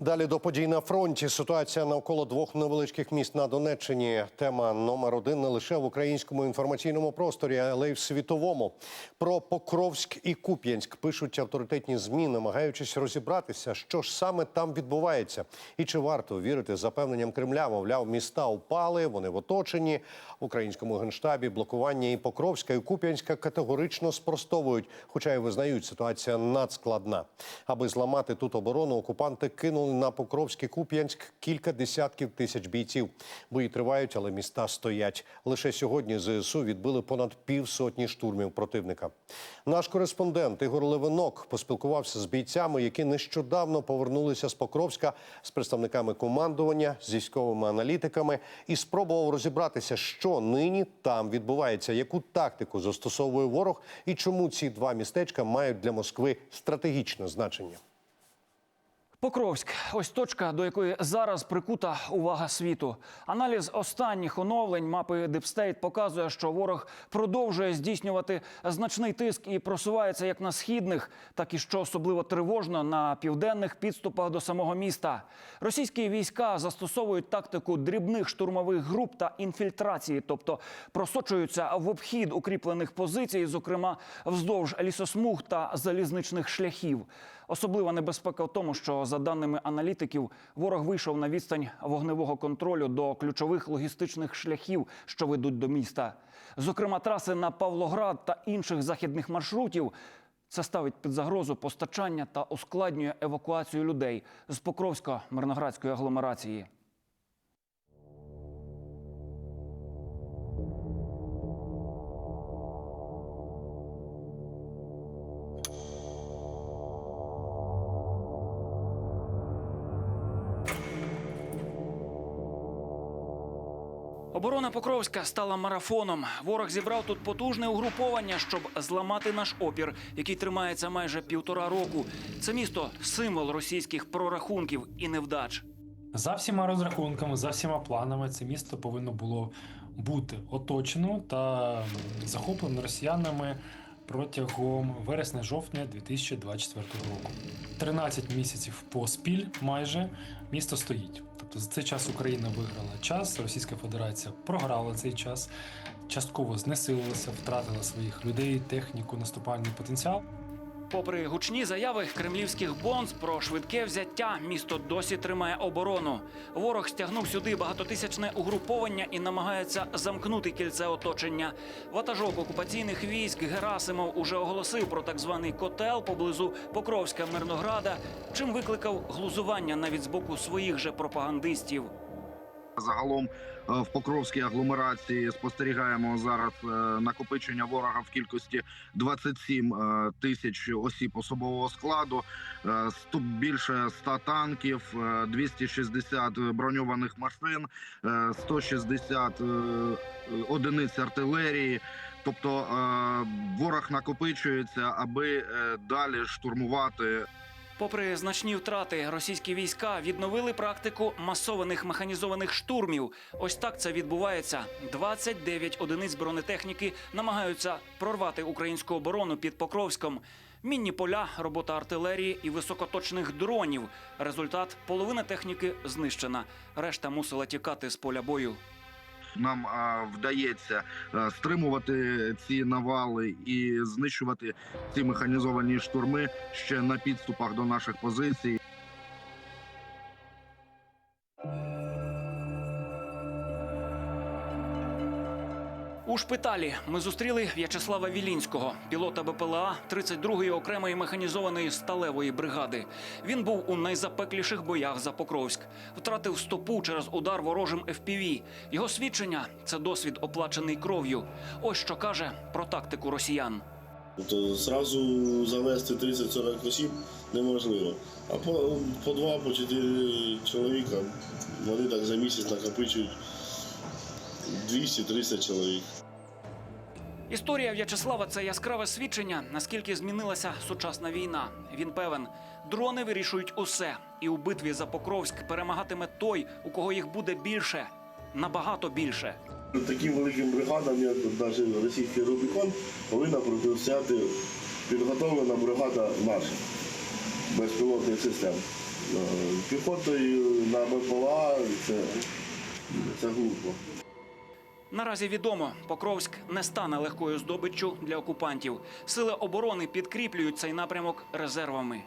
Далі до подій на фронті. Ситуація навколо двох невеличких міст на Донеччині. Тема номер один не лише в українському інформаційному просторі, але й в світовому. Про Покровськ і Куп'янськ пишуть авторитетні змі, намагаючись розібратися, що ж саме там відбувається, і чи варто вірити запевненням Кремля. Мовляв, міста упали, вони в оточенні. В українському генштабі блокування і Покровська і Куп'янська категорично спростовують, хоча й визнають, ситуація надскладна. Аби зламати тут оборону, окупанти кинули на Покровський Куп'янськ кілька десятків тисяч бійців. Бої тривають, але міста стоять. Лише сьогодні ЗСУ відбили понад півсотні штурмів противника. Наш кореспондент Ігор Левинок поспілкувався з бійцями, які нещодавно повернулися з Покровська з представниками командування, з військовими аналітиками і спробував розібратися, що нині там відбувається, яку тактику застосовує ворог і чому ці два містечка мають для Москви стратегічне значення. Покровськ ось точка, до якої зараз прикута увага світу. Аналіз останніх оновлень мапи Дипстейт показує, що ворог продовжує здійснювати значний тиск і просувається як на східних, так і що особливо тривожно на південних підступах до самого міста. Російські війська застосовують тактику дрібних штурмових груп та інфільтрації, тобто просочуються в обхід укріплених позицій, зокрема вздовж лісосмуг та залізничних шляхів. Особлива небезпека в тому, що за даними аналітиків, ворог вийшов на відстань вогневого контролю до ключових логістичних шляхів, що ведуть до міста. Зокрема, траси на Павлоград та інших західних маршрутів. Це ставить під загрозу постачання та ускладнює евакуацію людей з Покровсько-Мирноградської агломерації. Оборона Покровська стала марафоном. Ворог зібрав тут потужне угруповання, щоб зламати наш опір, який тримається майже півтора року. Це місто символ російських прорахунків і невдач. За всіма розрахунками, за всіма планами, це місто повинно було бути оточено та захоплено росіянами протягом вересня-жовтня 2024 року. 13 місяців поспіль майже місто стоїть. Тобто за цей час Україна виграла час, Російська Федерація програла цей час, частково знесилилася, втратила своїх людей, техніку, наступальний потенціал. Попри гучні заяви кремлівських бонз про швидке взяття, місто досі тримає оборону. Ворог стягнув сюди багатотисячне угруповання і намагається замкнути кільце оточення. Ватажок окупаційних військ Герасимов уже оголосив про так званий котел поблизу Покровська Мирнограда, чим викликав глузування навіть з боку своїх же пропагандистів. Загалом е, в Покровській агломерації спостерігаємо зараз е, накопичення ворога в кількості 27 е, тисяч осіб особового складу, більше 100 танків, е, 260 броньованих машин, е, 160 е, одиниць артилерії. Тобто ворог накопичується, аби далі штурмувати Попри значні втрати, російські війська відновили практику масованих механізованих штурмів. Ось так це відбувається. 29 одиниць бронетехніки намагаються прорвати українську оборону під Покровськом. Мінні поля, робота артилерії і високоточних дронів. Результат половина техніки знищена. Решта мусила тікати з поля бою. Нам вдається а, стримувати ці навали і знищувати ці механізовані штурми ще на підступах до наших позицій. У шпиталі ми зустріли В'ячеслава Вілінського, пілота БПЛА 32-ї окремої механізованої сталевої бригади. Він був у найзапекліших боях за Покровськ, втратив стопу через удар ворожим FPV. Його свідчення це досвід оплачений кров'ю. Ось що каже про тактику росіян. Тобто зразу завести 30-40 осіб неможливо. А по, по два, по чотири чоловіка вони так за місяць накопичують 200-300 чоловік. Історія В'ячеслава це яскраве свідчення, наскільки змінилася сучасна війна. Він певен, дрони вирішують усе, і у битві за Покровськ перемагатиме той, у кого їх буде більше, набагато більше. Таким великим бригадам, як навіть російський Рубікон, повинна протистояти підготовлена бригада наша безпілотних систем. Е, Піхотою на БПЛА це, це глупо. Наразі відомо, Покровськ не стане легкою здобиччю для окупантів. Сили оборони підкріплюють цей напрямок резервами.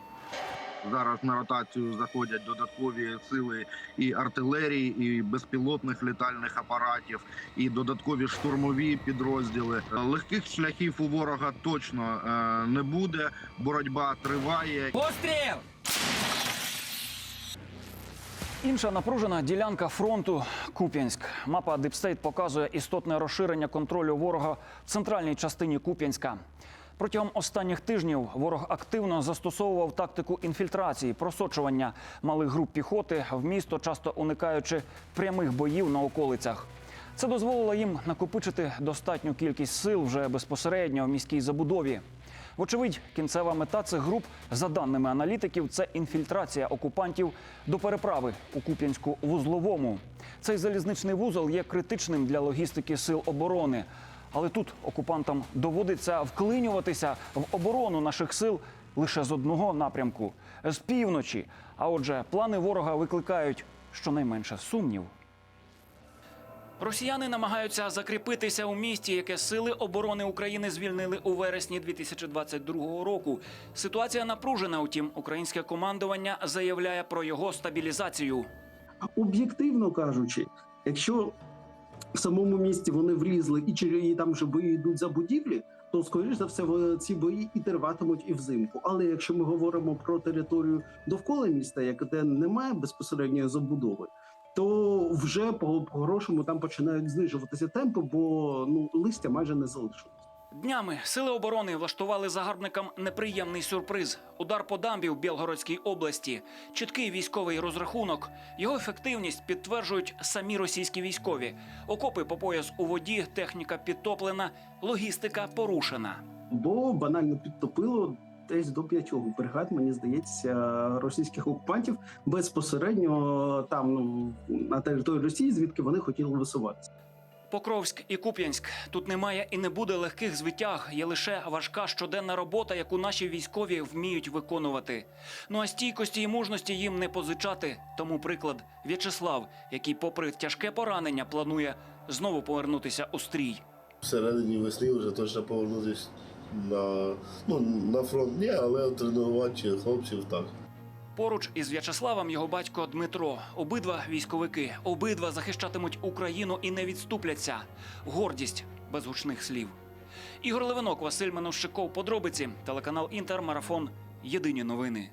Зараз на ротацію заходять додаткові сили і артилерії, і безпілотних літальних апаратів, і додаткові штурмові підрозділи. Легких шляхів у ворога точно е, не буде. Боротьба триває. Інша напружена ділянка фронту Куп'янськ. Мапа Дипстейт показує істотне розширення контролю ворога в центральній частині Куп'янська. Протягом останніх тижнів ворог активно застосовував тактику інфільтрації, просочування малих груп піхоти в місто, часто уникаючи прямих боїв на околицях. Це дозволило їм накопичити достатню кількість сил вже безпосередньо в міській забудові. Вочевидь, кінцева мета цих груп, за даними аналітиків, це інфільтрація окупантів до переправи у Куп'янську вузловому. Цей залізничний вузол є критичним для логістики сил оборони. Але тут окупантам доводиться вклинюватися в оборону наших сил лише з одного напрямку з півночі. А отже, плани ворога викликають щонайменше сумнів. Росіяни намагаються закріпитися у місті, яке сили оборони України звільнили у вересні 2022 року. Ситуація напружена. Утім, українське командування заявляє про його стабілізацію. об'єктивно кажучи, якщо в самому місті вони влізли і і там вже бої йдуть за будівлі, то скоріш за все ці бої і триватимуть і взимку. Але якщо ми говоримо про територію довкола міста, як де немає безпосередньої забудови. То вже по хорошому там починають знижуватися темпи, бо ну листя майже не залишилось. Днями сили оборони влаштували загарбникам неприємний сюрприз: удар по дамбі в Білгородській області, чіткий військовий розрахунок. Його ефективність підтверджують самі російські військові. Окопи по пояс у воді, техніка підтоплена, логістика порушена. бо банально підтопило десь до п'ятьох бригад, мені здається, російських окупантів безпосередньо там ну на території Росії, звідки вони хотіли висуватися. Покровськ і Куп'янськ тут немає і не буде легких звитяг. Є лише важка щоденна робота, яку наші військові вміють виконувати. Ну а стійкості і мужності їм не позичати. Тому приклад В'ячеслав, який, попри тяжке поранення, планує знову повернутися у стрій. Всередині весни вже точно повернутися на, ну, на фронт ні, але тренувати хлопців так. Поруч із В'ячеславом його батько Дмитро. Обидва військовики, обидва захищатимуть Україну і не відступляться. Гордість без гучних слів. Ігор Левинок, Василь Манущиков. Подробиці. Телеканал Інтер. Марафон. Єдині новини.